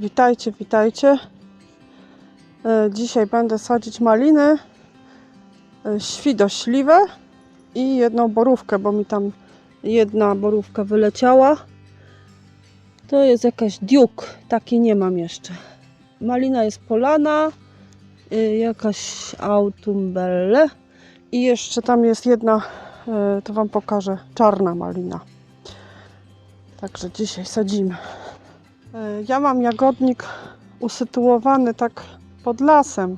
Witajcie, witajcie. E, Dzisiaj będę sadzić maliny, e, świdośliwe i jedną borówkę, bo mi tam jedna borówka wyleciała. To jest jakaś diuk, takiej nie mam jeszcze. Malina jest polana, y, jakaś autumbelle i jeszcze tam jest jedna, e, to Wam pokażę, czarna malina. Także dzisiaj sadzimy. E, Ja mam jagodnik usytuowany tak pod lasem.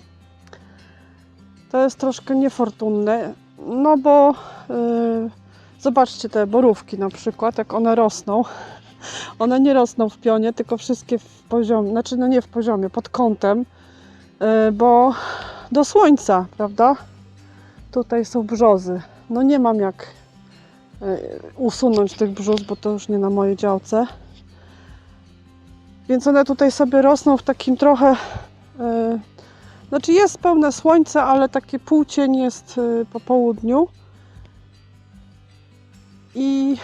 To jest troszkę niefortunne, no bo e, zobaczcie te borówki na przykład, jak one rosną. One nie rosną w pionie, tylko wszystkie w poziomie, znaczy no nie w poziomie, pod kątem, e, bo do słońca, prawda? Tutaj są brzozy. No nie mam jak usunąć tych brzus, bo to już nie na mojej działce. Więc one tutaj sobie rosną w takim trochę. e, znaczy jest pełne słońce, ale taki półcień jest e, po południu. I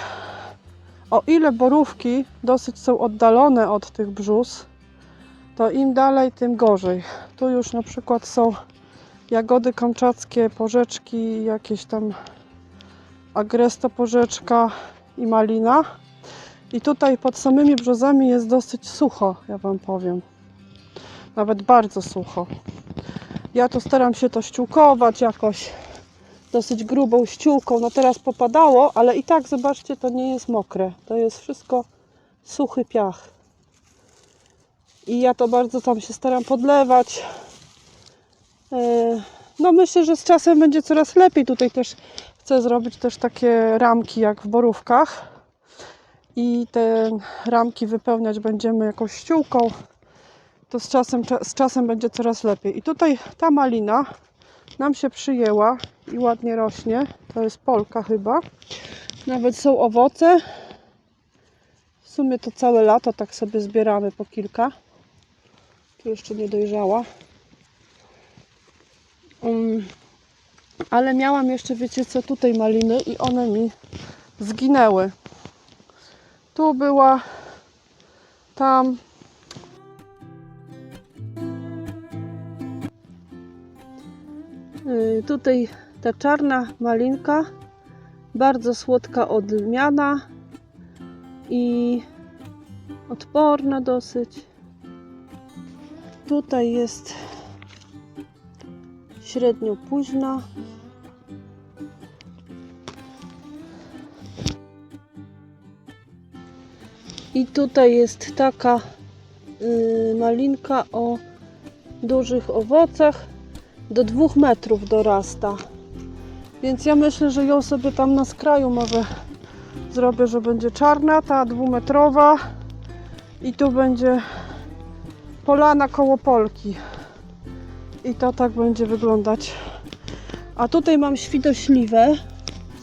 o ile borówki dosyć są oddalone od tych brzus, to im dalej, tym gorzej. Tu już na przykład są jagody kamczackie, porzeczki, jakieś tam agresto porzeczka i malina. I tutaj pod samymi brzozami jest dosyć sucho, ja Wam powiem. Nawet bardzo sucho. Ja to staram się to ściółkować jakoś dosyć grubą ściółką. No teraz popadało, ale i tak zobaczcie, to nie jest mokre. To jest wszystko suchy piach. I ja to bardzo tam się staram podlewać. E, No myślę, że z czasem będzie coraz lepiej. Tutaj też chcę zrobić też takie ramki jak w borówkach i te ramki wypełniać będziemy jakąś ściółką, to z czasem, cza- z czasem będzie coraz lepiej. I tutaj ta malina nam się przyjęła i ładnie rośnie. To jest polka chyba. Nawet są owoce. W sumie to całe lato tak sobie zbieramy po kilka. Tu jeszcze nie dojrzała. Um, ale miałam jeszcze, wiecie co, tutaj maliny i one mi zginęły. Tu była, tam. Yy, Tutaj ta czarna malinka, bardzo słodka odmiana i odporna dosyć. Tutaj jest średnio późna. I tutaj jest taka y, malinka o dużych owocach. Do dwóch metrów dorasta. Więc ja myślę, że ją sobie tam na skraju może zrobię, że będzie czarna, ta dwumetrowa. I tu będzie polana koło polki. I to tak będzie wyglądać. A tutaj mam świdośliwę.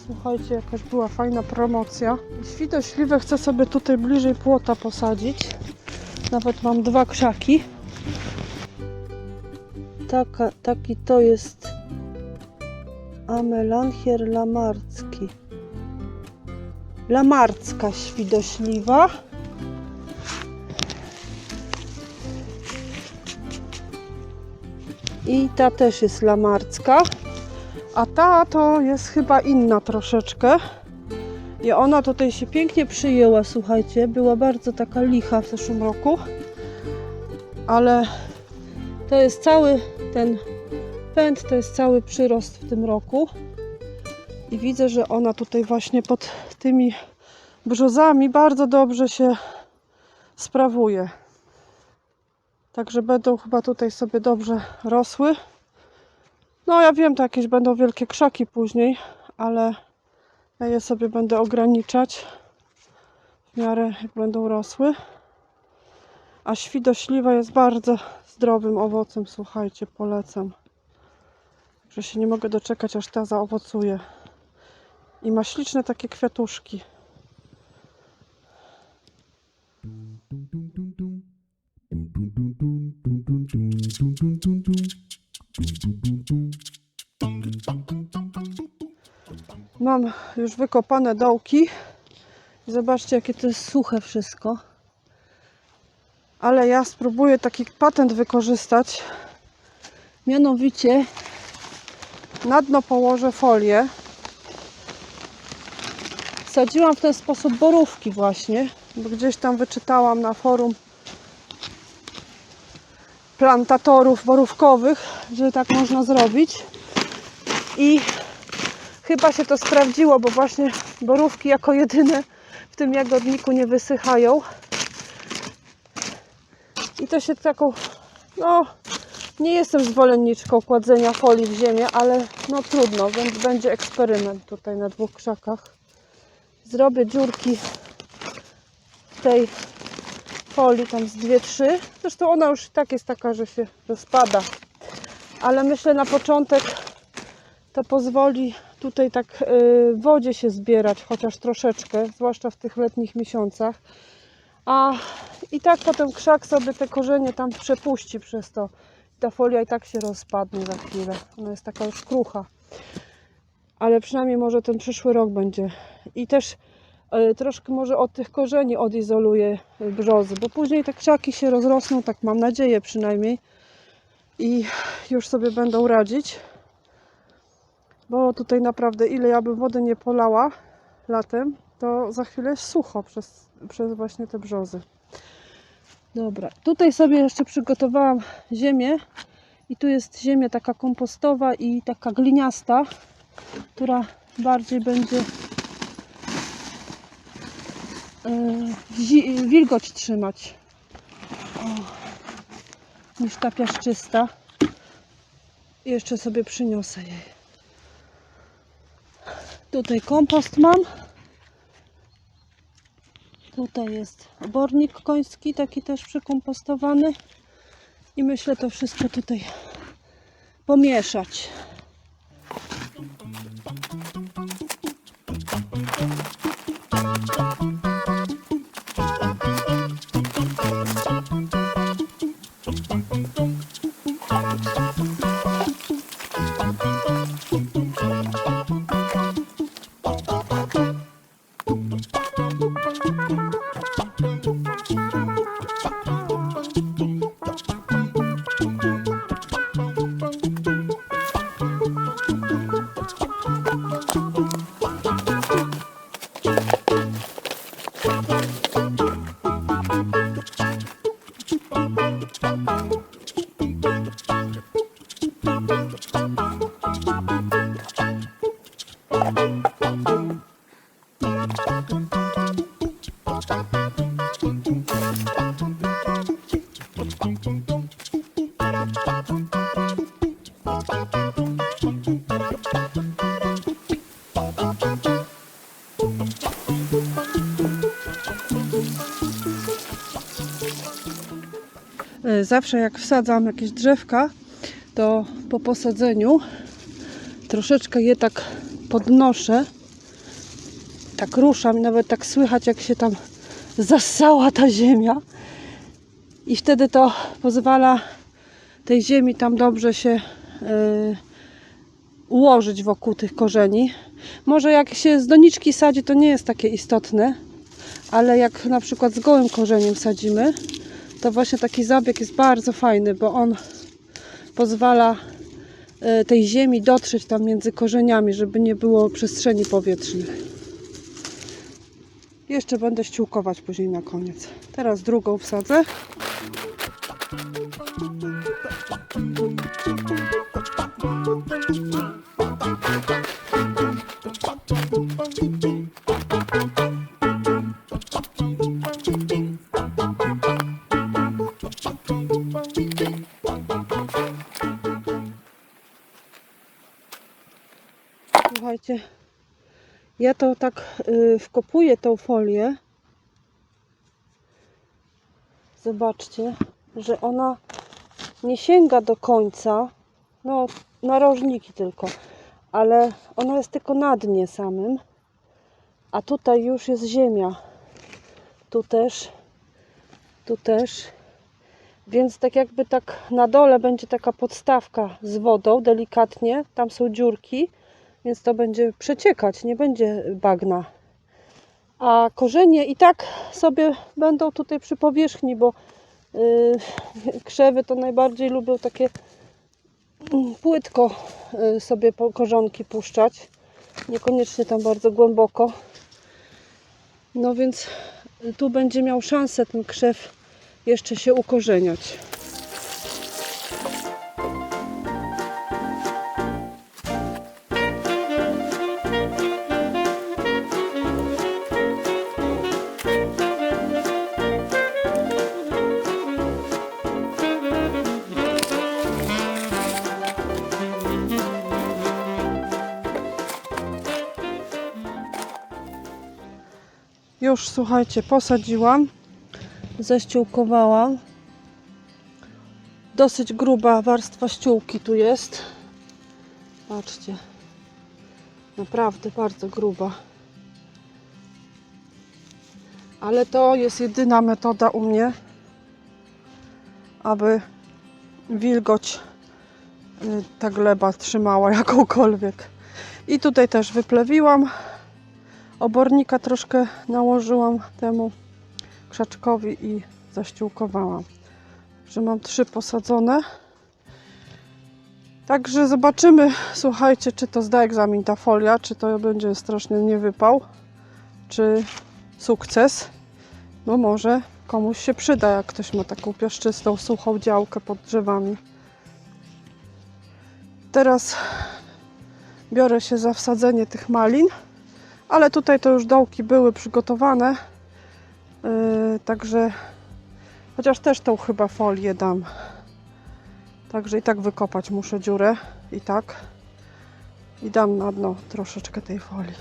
Słuchajcie, jakaś była fajna promocja. Świdośliwe chcę sobie tutaj bliżej płota posadzić. Nawet mam dwa krzaki. Taka, taki to jest Amelanchier lamarcki. Lamarcka świdośliwa. I ta też jest lamarcka. A ta to jest chyba inna troszeczkę. I ona tutaj się pięknie przyjęła, słuchajcie. Była bardzo taka licha w zeszłym roku. Ale to jest cały ten pęd, to jest cały przyrost w tym roku. I widzę, że ona tutaj właśnie pod tymi brzozami bardzo dobrze się sprawuje. Także będą chyba tutaj sobie dobrze rosły. No ja wiem, to jakieś będą wielkie krzaki później, ale ja je sobie będę ograniczać w miarę jak będą rosły. A świdośliwa jest bardzo zdrowym owocem, słuchajcie, polecam. Że się nie mogę doczekać, aż ta zaowocuje. I ma śliczne takie kwiatuszki. Mam już wykopane dołki. Zobaczcie, jakie to jest suche wszystko. ale ja spróbuję taki patent wykorzystać. Mianowicie na dno położę folię. Sadziłam w ten sposób borówki właśnie, bo gdzieś tam wyczytałam na forum plantatorów borówkowych, że tak można zrobić. I chyba się to sprawdziło, bo właśnie borówki jako jedyne w tym jagodniku nie wysychają. I to się taką, no nie jestem zwolenniczką kładzenia folii w ziemię, ale no trudno, więc będzie eksperyment tutaj na dwóch krzakach. Zrobię dziurki w tej folii, tam z dwie, trzy. Zresztą ona już i tak jest taka, że się rozpada. Ale myślę na początek to pozwoli tutaj tak y, wodzie się zbierać, chociaż troszeczkę, zwłaszcza w tych letnich miesiącach. A i tak potem krzak sobie te korzenie tam przepuści przez to. Ta folia i tak się rozpadnie za chwilę. Ona jest taka już krucha. Ale przynajmniej może ten przyszły rok będzie. I też troszkę może od tych korzeni odizoluje y, brzozy, bo później te krzaki się rozrosną, tak mam nadzieję przynajmniej. I już sobie będą radzić. Bo tutaj naprawdę ile ja bym wody nie polała latem, to za chwilę jest sucho przez, przez właśnie te brzozy. Dobra, tutaj sobie jeszcze przygotowałam ziemię i tu jest ziemia taka kompostowa i taka gliniasta, która bardziej będzie e, zi- wilgoć trzymać o, niż ta piaszczysta. Jeszcze sobie przyniosę jej. Tutaj kompost mam. Tutaj jest obornik koński, taki też przekompostowany. I myślę to wszystko tutaj pomieszać. Thank Zawsze jak wsadzam jakieś drzewka, to po posadzeniu troszeczkę je tak podnoszę, tak ruszam, nawet tak słychać jak się tam zassała ta ziemia i wtedy to pozwala tej ziemi tam dobrze się e, ułożyć wokół tych korzeni. Może jak się z doniczki sadzi, to nie jest takie istotne, ale jak na przykład z gołym korzeniem sadzimy, to właśnie taki zabieg jest bardzo fajny, bo on pozwala e, tej ziemi dotrzeć tam między korzeniami, żeby nie było przestrzeni powietrznych. Jeszcze będę ściółkować później na koniec. Teraz drugą wsadzę. Słuchajcie, ja to tak y, wkopuję tą folię. Zobaczcie, że ona nie sięga do końca. No, narożniki tylko, ale ona jest tylko na dnie samym. A tutaj już jest ziemia. Tu też, tu też. Więc tak jakby tak na dole będzie taka podstawka z wodą, delikatnie. Tam są dziurki więc to będzie przeciekać, nie będzie bagna. A korzenie i tak sobie będą tutaj przy powierzchni, bo Yy, krzewy to najbardziej lubią takie mm, płytko yy, sobie korzonki puszczać. Niekoniecznie tam bardzo głęboko. No więc tu będzie miał szansę ten krzew jeszcze się ukorzeniać. Już słuchajcie, posadziłam, ześciółkowałam. Dosyć gruba warstwa ściółki tu jest. Patrzcie. Naprawdę bardzo gruba. Ale to jest jedyna metoda u mnie, aby wilgoć y, ta gleba trzymała jakąkolwiek. I tutaj też wyplewiłam obornika troszkę nałożyłam temu krzaczkowi i zaściółkowałam. Że mam trzy posadzone. Także zobaczymy, słuchajcie, czy to zda egzamin ta folia, czy to będzie straszny niewypał, czy sukces. No może komuś się przyda, jak ktoś ma taką piaszczystą, suchą działkę pod drzewami. Teraz biorę się za wsadzenie tych malin ale tutaj to już dołki były przygotowane. Yy, także chociaż też tą chyba folię dam. Także i tak wykopać muszę dziurę i tak. I dam na dno troszeczkę tej folii.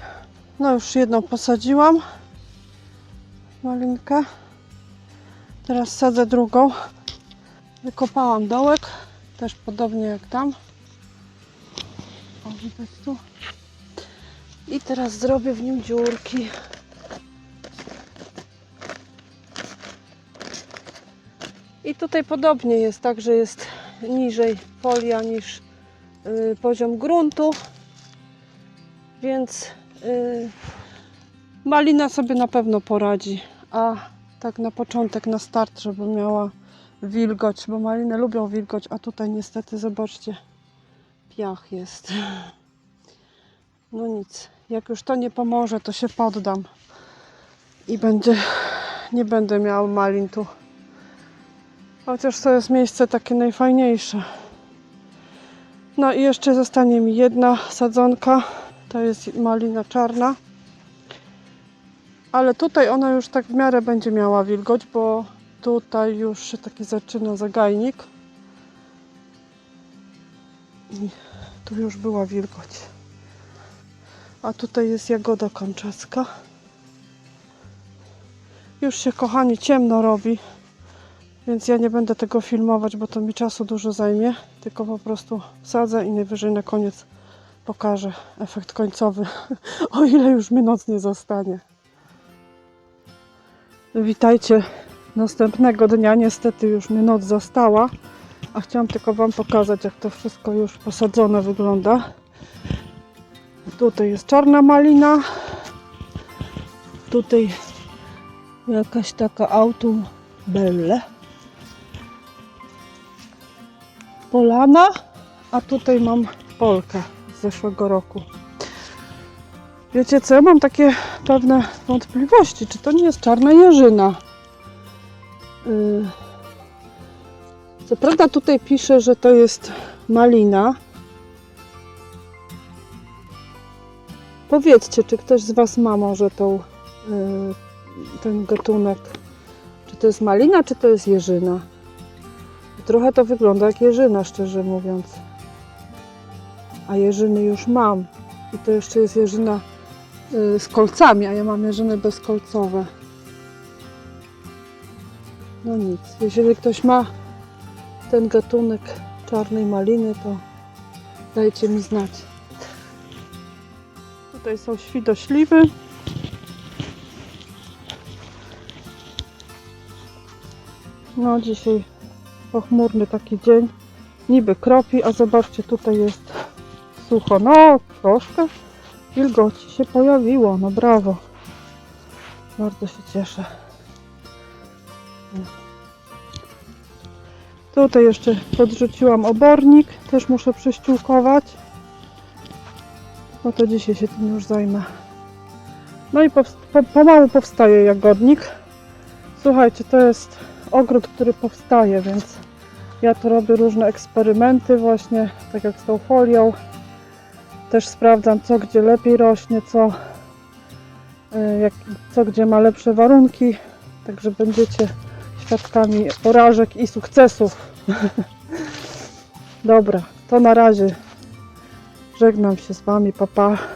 No już jedną posadziłam. Malinkę. Teraz sadzę drugą. Wykopałam dołek. Też podobnie jak tam. O, widać tu. I teraz zrobię w nim dziurki. I tutaj podobnie jest, tak, że jest niżej folia niż y, poziom gruntu. Więc y, malina sobie na pewno poradzi. A tak na początek, na start, żeby miała wilgoć, bo maliny lubią wilgoć, a tutaj niestety, zobaczcie, piach jest. No nic, jak już to nie pomoże, to się poddam i będzie, nie będę miał malin tu. Chociaż to jest miejsce takie najfajniejsze. No i jeszcze zostanie mi jedna sadzonka, to jest malina czarna. Ale tutaj ona już tak w miarę będzie miała wilgoć, bo tutaj już się taki zaczyna zagajnik. I tu już była wilgoć. A tutaj jest jagoda kamczacka. Już się, kochani, ciemno robi, więc ja nie będę tego filmować, bo to mi czasu dużo zajmie. Tylko po prostu sadzę i najwyżej na koniec pokażę efekt końcowy, o ile już mi noc nie zostanie. Witajcie następnego dnia. Niestety już mi noc została, a chciałam tylko Wam pokazać, jak to wszystko już posadzone wygląda. Tutaj jest czarna malina. Tutaj jakaś taka autum belle. Polana, a tutaj mam polkę z zeszłego roku. Wiecie co, ja mam takie pewne wątpliwości, czy to nie jest czarna jeżyna. Yy. Co prawda tutaj pisze, że to jest malina, Powiedzcie, czy ktoś z Was ma może tą, yy, ten gatunek? Czy to jest malina, czy to jest jeżyna? Trochę to wygląda jak jeżyna, szczerze mówiąc. A jeżyny już mam. I to jeszcze jest jeżyna yy, z kolcami, a ja mam jeżyny bezkolcowe. No nic. Jeżeli ktoś ma ten gatunek czarnej maliny, to dajcie mi znać. Tutaj są świdośliwy. No dzisiaj pochmurny taki dzień. Niby kropi, a zobaczcie tutaj jest sucho. No troszkę wilgoci się pojawiło. No brawo. Bardzo się cieszę. Tutaj jeszcze podrzuciłam obornik, też muszę prześciółkować. No to dzisiaj się tym już zajmę. No i po, pomału powstaje jagodnik. Słuchajcie, to jest ogród, który powstaje, więc ja tu robię różne eksperymenty właśnie, tak jak z tą folią. Też sprawdzam, co gdzie lepiej rośnie, co, y, jak, co gdzie ma lepsze warunki. Także będziecie świadkami porażek i sukcesów. Dobra, to na razie. Żegnam się z Wami, papa. Pa.